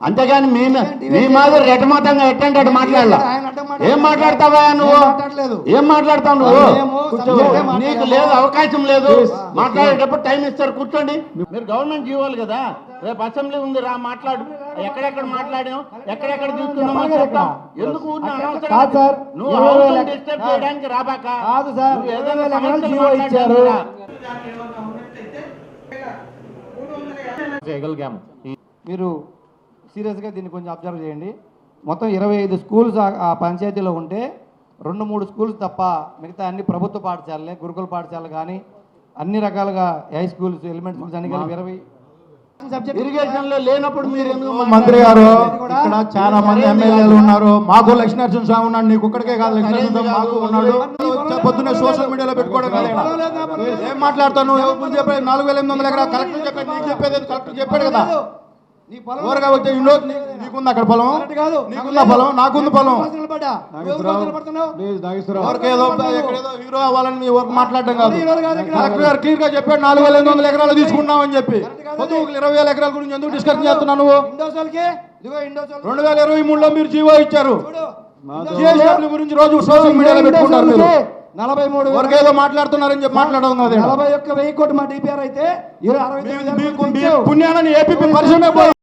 అంతేగాని మీ మీ మాదిరి రెటమతంగా ఎట్టంటే అటు మాట్లాడాల. ఏం మాట్లాడతావా నువ్వు? ఏం మాట్లాడతావు నువ్వు? మేము నీకు. లేదు అవకాశం లేదు. మాట్లాడేటప్పుడు టైం ఇస్తారు కూర్చోండి. మీరు గవర్నమెంట్ జీవోలు కదా. రేపు అసెంబ్లీ ఉంది రా మాట్లాడు. ఎక్కడెక్కడ మాట్లాడాం ఎక్కడెక్కడ తీసుకున్నామో చెప్తాం. ఎందుకు. నువ్వు డిస్టర్బ్ చేయడానికి రాబాక కాదు సార్. ఏదైనా సమస్యలు ఇచ్చారు. చేయగలిగాము. మీరు సీరియస్గా దీన్ని కొంచెం అబ్జర్వ్ చేయండి. మొత్తం ఇరవై ఐదు స్కూల్స్ ఆ- పంచాయతీలో ఉంటే రెండు మూడు స్కూల్స్ తప్ప మిగతా అన్ని ప్రభుత్వ పాఠశాలలే గురుకుల పాఠశాలలు కానీ అన్ని రకాలుగా హై స్కూల్స్ ఎలిమెంట్ స్కూల్స్ అన్ని కలిపి ఇరవై ఇరిగేషన్లో లేనప్పుడు మీరు మంత్రి గారు? ఇక్కడ చాలా మంది ఎమ్మెల్యేలు ఉన్నారు. మాకు లక్ష్మీనరసింహ స్వామి ఉన్నాడు నీకు ఒక్కడికే కాదు లక్ష్మీనరసింహ స్వామి మాకు ఉన్నాడు. పొద్దున్నే సోషల్ మీడియాలో పెట్టుకోవడం కాదు. ఏం మాట్లాడతావు నువ్వు ఎవరు చెప్పేది నాలుగు వేల ఎనిమిది వందల ఎకరా కలెక్టర్ చెప్పాడు నీకు చెప్పేది కలెక్టర్ చెప్పాడు కదా. ఊరగా వచ్చే ఇంట్లో నీ- నీకుంది అక్కడ పొలం కరెక్ట్ కాదు. నీకుందా పొలం నాకుంది పొలం అవసరం పడ్డా. నువ్వు ఎందుకు అవసరం పడుతున్నావు? ఎవరికేదో ఎక్కడేదో హీరో అవ్వాలని మీ వర్క్ మాట్లాడడం కాదు. హీరోలు కాదు ఇక్కడ. కలెక్టర్ గారు క్లియర్గా చెప్పాడు నాలుగు వేల ఎనిమిది వందల ఎకరాలు తీసుకున్నామని చెప్పి. ఇరవై వేల ఎకరాల గురించి ఎందుకు చేస్తున్నావు నువ్వు? రెండు వేల ఇరవై మూడులో మీరు జీవో ఇచ్చారు. గురించి రోజు సోషల్ మీడియాలో పెట్టుకుంటారు మీరు. నలభై మూడు ఎవరికి ఏదో మాట్లాడుతున్నారని చెప్పి మాట్లాడడం ఈడ. నలభై ఒక్క వెయ్యి కోటి మా డిపిఆర్ అయితే. పుణ్యాలని ఏపీ పరిశ్రమ